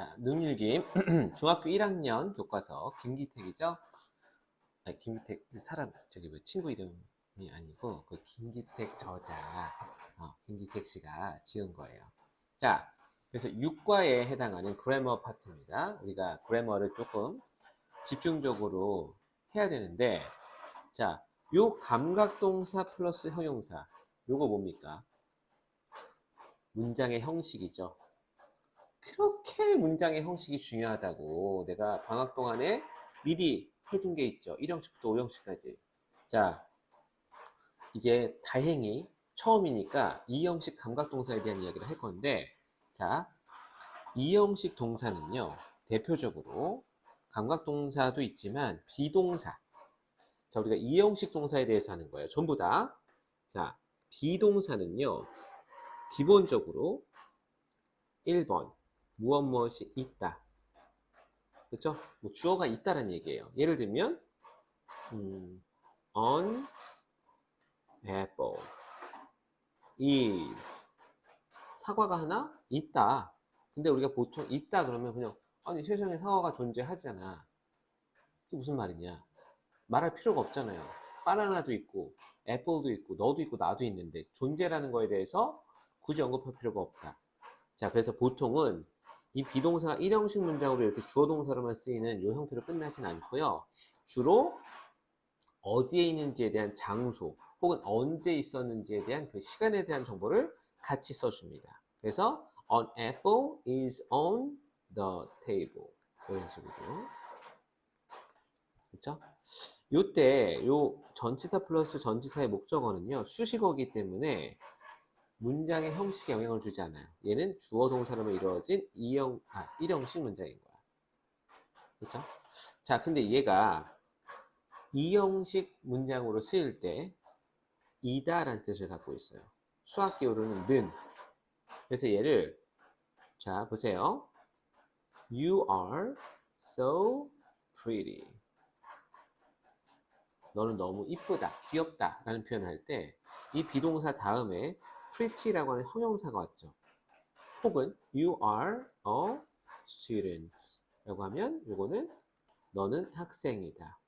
아, 눈일기 중학교 1학년 교과서 김기택이죠. 아, 김기택 그 사람 저기 뭐 친구 이름이 아니고 그 김기택 저자 어, 김기택 씨가 지은 거예요. 자, 그래서 6과에 해당하는 그래머 파트입니다. 우리가 그래머를 조금 집중적으로 해야 되는데, 자, 요 감각동사 플러스 형용사, 요거 뭡니까? 문장의 형식이죠. 그렇게 문장의 형식이 중요하다고 내가 방학 동안에 미리 해둔 게 있죠. 1형식부터 5형식까지. 자, 이제 다행히 처음이니까 2형식 감각동사에 대한 이야기를 할 건데, 자, 2형식 동사는요, 대표적으로 감각동사도 있지만 비동사. 자, 우리가 2형식 동사에 대해서 하는 거예요. 전부 다. 자, 비동사는요, 기본적으로 1번, 무엇 무엇이 있다. 그렇죠? 뭐 주어가 있다라는 얘기예요. 예를 들면 음, on apple is 사과가 하나 있다. 근데 우리가 보통 있다 그러면 그냥 아니 세상에 사과가 존재하잖아. 이게 무슨 말이냐? 말할 필요가 없잖아요. 바나나도 있고 애플도 있고 너도 있고 나도 있는데 존재라는 거에 대해서 굳이 언급할 필요가 없다. 자, 그래서 보통은 이 비동사가 일형식 문장으로 이렇게 주어 동사로만 쓰이는 이 형태로 끝나진 않고요. 주로 어디에 있는지에 대한 장소 혹은 언제 있었는지에 대한 그 시간에 대한 정보를 같이 써줍니다. 그래서 an apple is on the table 이런 식으로 그렇죠? 요때 요 전치사 플러스 전치사의 목적어는요 수식어이기 때문에 문장의 형식에 영향을 주지 않아요. 얘는 주어 동사로만 이루어진 이형 아, 일형식 문장인 거야. 그렇죠? 자, 근데 얘가 이형식 문장으로 쓰일 때 이다라는 뜻을 갖고 있어요. 수학 기호로는 는. 그래서 얘를 자, 보세요. You are so pretty. 너는 너무 이쁘다, 귀엽다 라는 표현을 할 때 이 비동사 다음에 pretty라고 하는 형용사가 왔죠. 혹은 you are a student 라고 하면 이거는 너는 학생이다.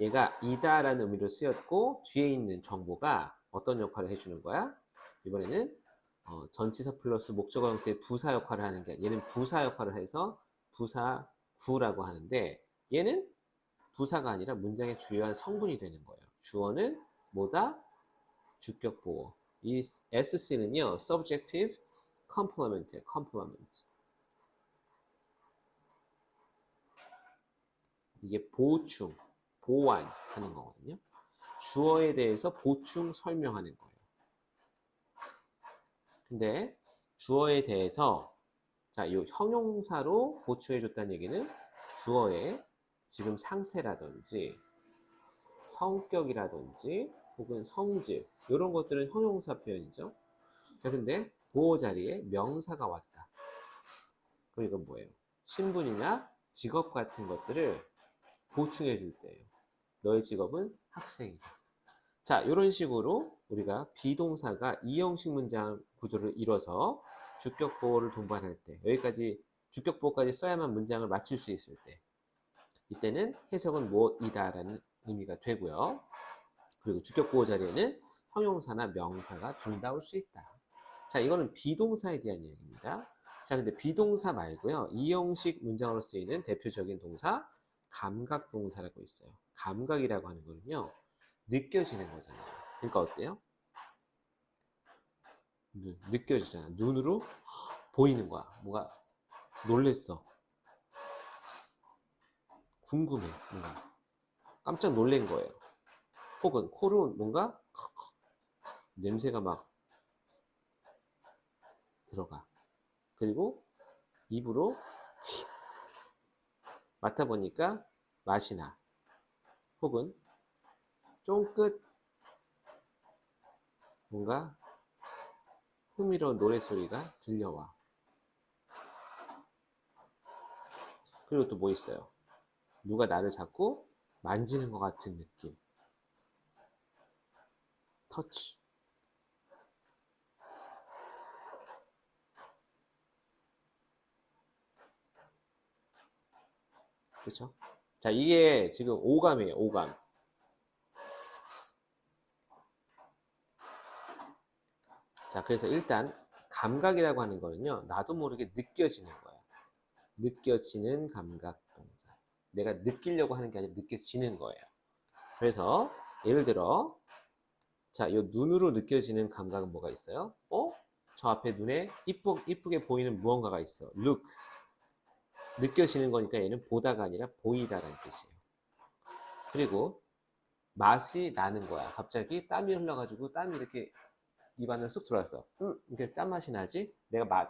얘가 이다 라는 의미로 쓰였고 뒤에 있는 정보가 어떤 역할을 해주는 거야? 이번에는 어, 전치사 플러스 목적어 형태의 부사 역할을 하는 게 얘는 부사 역할을 해서 부사 구라고 하는데 얘는 부사가 아니라 문장의 주요한 성분이 되는 거예요. 주어는 뭐다? 주격 보호. 이 SC는요, subjective complement에 complement. 이게 보충, 보완하는 거거든요. 주어에 대해서 보충 설명하는 거예요. 근데 주어에 대해서 자, 이 형용사로 보충해 줬다는 얘기는 주어의 지금 상태라든지 성격이라든지 혹은 성질 이런 것들은 형용사 표현이죠. 자, 근데 보호 자리에 명사가 왔다. 그럼 이건 뭐예요? 신분이나 직업 같은 것들을 보충해 줄 때예요. 너의 직업은 학생이다. 자, 이런 식으로 우리가 비동사가 이형식 문장 구조를 이뤄서 주격 보호를 동반할 때 여기까지 주격 보호까지 써야만 문장을 마칠 수 있을 때 이때는 해석은 무엇이다라는 의미가 되고요. 그리고 주격 보호 자리에는 형용사나 명사가 둘 다 올 수 있다. 자, 이거는 비동사에 대한 이야기입니다. 자, 근데 비동사 말고요. 이형식 문장으로 쓰이는 대표적인 동사 감각 동사라고 있어요. 감각이라고 하는 거는요. 느껴지는 거잖아요. 그러니까 어때요? 눈, 느껴지잖아. 눈으로 보이는 거야. 뭐가 놀랬어. 궁금해. 뭔가 깜짝 놀란 거예요. 혹은 코로 뭔가 냄새가 막 들어가. 그리고 입으로 맡아보니까 맛이 나. 혹은 쫑긋 뭔가 흥미로운 노래소리가 들려와. 그리고 또 뭐 있어요? 누가 나를 자꾸 만지는 것 같은 느낌. 터치. 그렇죠? 자, 이게 지금 오감이에요, 오감. 자, 그래서 일단 감각이라고 하는 거는요, 나도 모르게 느껴지는 거예요. 느껴지는 감각 동사. 내가 느끼려고 하는 게 아니라 느껴지는 거예요. 그래서 예를 들어 자, 이 눈으로 느껴지는 감각은 뭐가 있어요? 어? 저 앞에 눈에 이쁘, 이쁘게 보이는 무언가가 있어. look. 느껴지는 거니까 얘는 보다가 아니라 보이다라는 뜻이에요. 그리고 맛이 나는 거야. 갑자기 땀이 흘러가지고 땀이 이렇게 입안을 쑥 들어왔어. 음, 이게 짠맛이 나지? 내가 맛,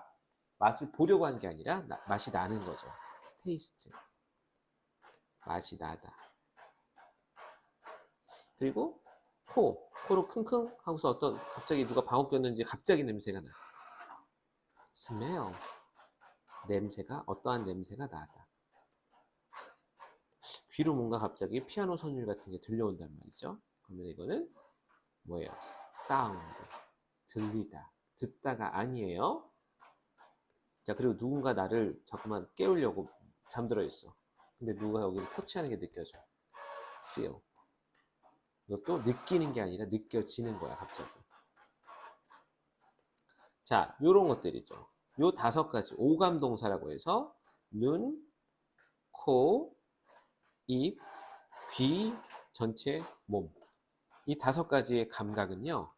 맛을 보려고 한 게 아니라 나- 맛이 나는 거죠. 테이스트. 맛이 나다. 그리고 코. 코로 킁킁 하고서 어떤 갑자기 누가 방귀 꼈는지 갑자기 냄새가 나. smell. 냄새가 어떠한 냄새가 나다. 귀로 뭔가 갑자기 피아노 선율 같은 게 들려온단 말이죠. 그러면 이거는 뭐예요? 사운드. 들리다. 듣다가 아니에요. 자, 그리고 누군가 나를 자꾸만 깨우려고 잠들어 있어. 근데 누가 여기를 터치하는 게 느껴져. feel. 이것도 느끼는 게 아니라 느껴지는 거야, 갑자기. 자, 요런 것들이죠. 요 다섯 가지 오감 동사라고 해서 눈, 코, 입, 귀, 전체 몸. 이 다섯 가지의 감각은요.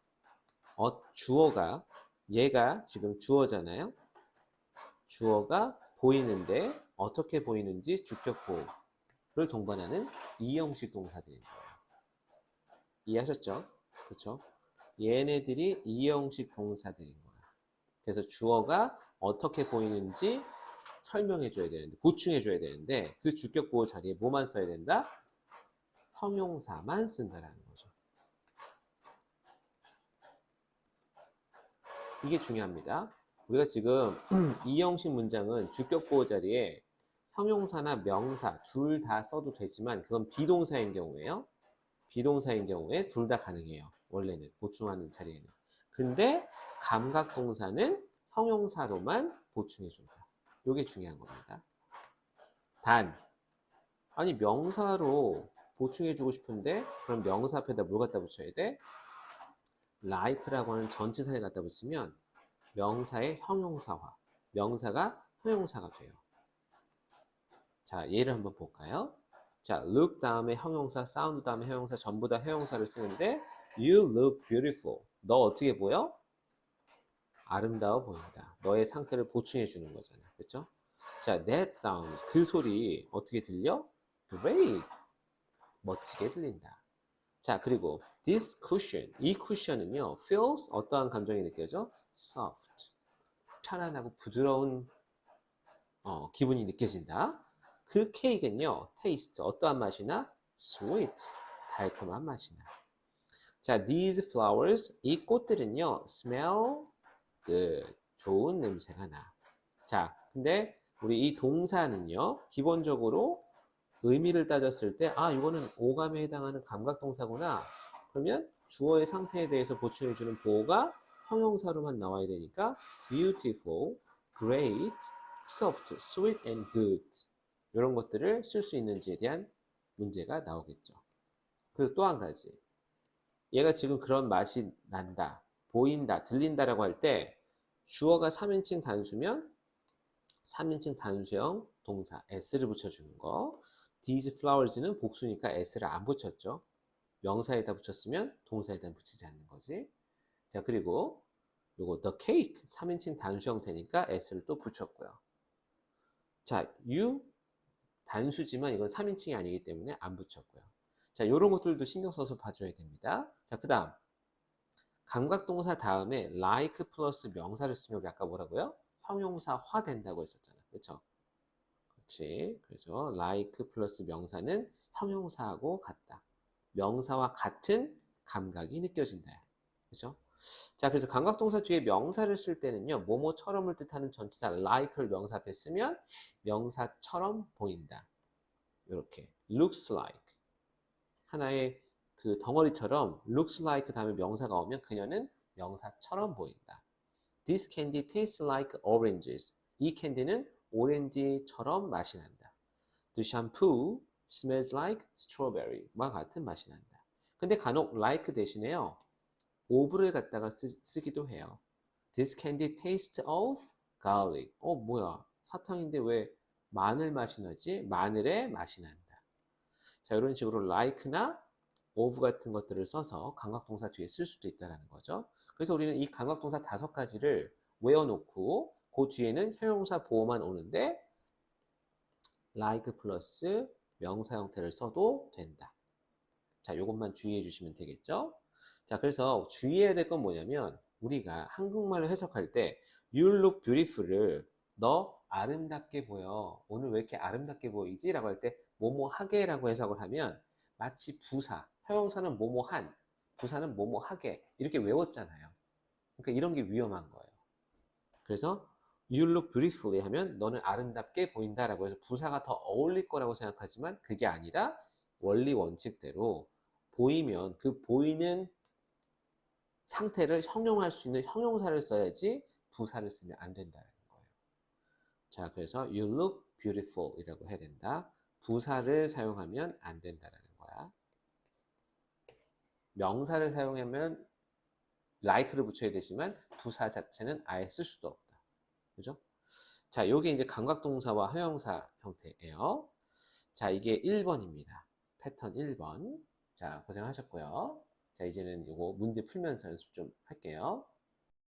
어, 주어가 얘가 지금 주어잖아요. 주어가 보이는데 어떻게 보이는지 주격 보호를 동반하는 이형식 동사들인 거예요. 이해하셨죠? 그렇죠? 얘네들이 이형식 동사들인 거야. 그래서 주어가 어떻게 보이는지 설명해 줘야 되는데 보충해 줘야 되는데 그 주격 보호 자리에 뭐만 써야 된다? 형용사만 쓴다라는 거죠. 이게 중요합니다. 우리가 지금 이 형식 문장은 주격 보호 자리에 형용사나 명사 둘 다 써도 되지만 그건 비동사인 경우에요. 비동사인 경우에 둘 다 가능해요. 원래는 보충하는 자리에는. 근데 감각 동사는 형용사로만 보충해 준다. 이게 중요한 겁니다. 단 아니 명사로 보충해 주고 싶은데 그럼 명사 앞에다 뭘 갖다 붙여야 돼? like라고 하는 전치사를 갖다 붙이면 명사의 형용사화. 명사가 형용사가 돼요. 자, 예를 한번 볼까요? 자, look 다음에 형용사, sound 다음에 형용사 전부 다 형용사를 쓰는데 you look beautiful. 너 어떻게 보여? 아름다워 보인다. 너의 상태를 보충해 주는 거잖아. 그렇죠? 자, that sounds 그 소리 어떻게 들려? Great. 멋지게 들린다. 자, 그리고 this cushion 이 쿠션은요 feels 어떠한 감정이 느껴져? soft. 편안하고 부드러운 어, 기분이 느껴진다. 그 케이크는요 taste 어떠한 맛이나 sweet 달콤한 맛이나. 자, these flowers 이 꽃들은요 smell good 좋은 냄새가 나. 자, 근데 우리 이 동사는요 기본적으로 의미를 따졌을 때, 아, 이거는 오감에 해당하는 감각 동사구나. 그러면 주어의 상태에 대해서 보충해 주는 보호가 형용사로만 나와야 되니까 beautiful, great, soft, sweet and good 이런 것들을 쓸 수 있는지에 대한 문제가 나오겠죠. 그리고 또 한 가지. 얘가 지금 그런 맛이 난다, 보인다, 들린다라고 할 때 주어가 3인칭 단수면 3인칭 단수형 동사 s를 붙여주는 거. These flowers는 복수니까 s를 안 붙였죠. 명사에다 붙였으면 동사에다 붙이지 않는 거지. 자, 그리고 요거 the cake 3인칭 단수 형태니까 s를 또 붙였고요. 자, you 단수지만 이건 3인칭이 아니기 때문에 안 붙였고요. 자, 요런 것들도 신경 써서 봐줘야 됩니다. 자, 그 다음. 감각동사 다음에 like 플러스 명사를 쓰면 아까 뭐라고요? 형용사화 된다고 했었잖아. 그렇죠? 그렇지. 그래서 like 플러스 명사는 형용사하고 같다. 명사와 같은 감각이 느껴진다. 그렇죠? 자, 그래서 감각동사 뒤에 명사를 쓸 때는요. 뭐뭐처럼을 뜻하는 전치사 like를 명사 앞에 쓰면 명사처럼 보인다. 이렇게 looks like 하나의 그 덩어리처럼 looks like 다음에 명사가 오면 그녀는 명사처럼 보인다. This candy tastes like oranges. 이 캔디는 오렌지처럼 맛이 난다. The shampoo smells like strawberry와 같은 맛이 난다. 근데 간혹 like 대신에요. Of를 갖다가 쓰, 기도 해요. This candy tastes of garlic. 어, 뭐야. 사탕인데 왜 마늘 맛이 나지? 마늘의 맛이 난다. 자, 이런 식으로 like나 of 같은 것들을 써서 감각동사 뒤에 쓸 수도 있다는 거죠. 그래서 우리는 이 감각동사 다섯 가지를 외워놓고 그 뒤에는 형용사 보호만 오는데 like 플러스 명사 형태를 써도 된다. 자, 이것만 주의해 주시면 되겠죠? 자, 그래서 주의해야 될 건 뭐냐면 우리가 한국말로 해석할 때 you look beautiful을 너 아름답게 보여. 오늘 왜 이렇게 아름답게 보이지? 라고 할 때 뭐뭐하게 라고 해석을 하면 마치 부사, 형용사는 뭐뭐한, 부사는 뭐뭐하게 이렇게 외웠잖아요. 그러니까 이런 게 위험한 거예요. 그래서 you look beautifully 하면 너는 아름답게 보인다라고 해서 부사가 더 어울릴 거라고 생각하지만 그게 아니라 원리 원칙대로 보이면 그 보이는 상태를 형용할 수 있는 형용사를 써야지 부사를 쓰면 안 된다는 거예요. 자, 그래서 you look beautiful 이라고 해야 된다. 부사를 사용하면 안 된다라는 거야. 명사를 사용하면 like를 붙여야 되지만 부사 자체는 아예 쓸 수도 없다. 그죠? 자, 요게 이제 감각동사와 형용사 형태예요. 자, 이게 1번입니다. 패턴 1번. 자, 고생하셨고요. 자, 이제는 요거 문제 풀면서 연습 좀 할게요.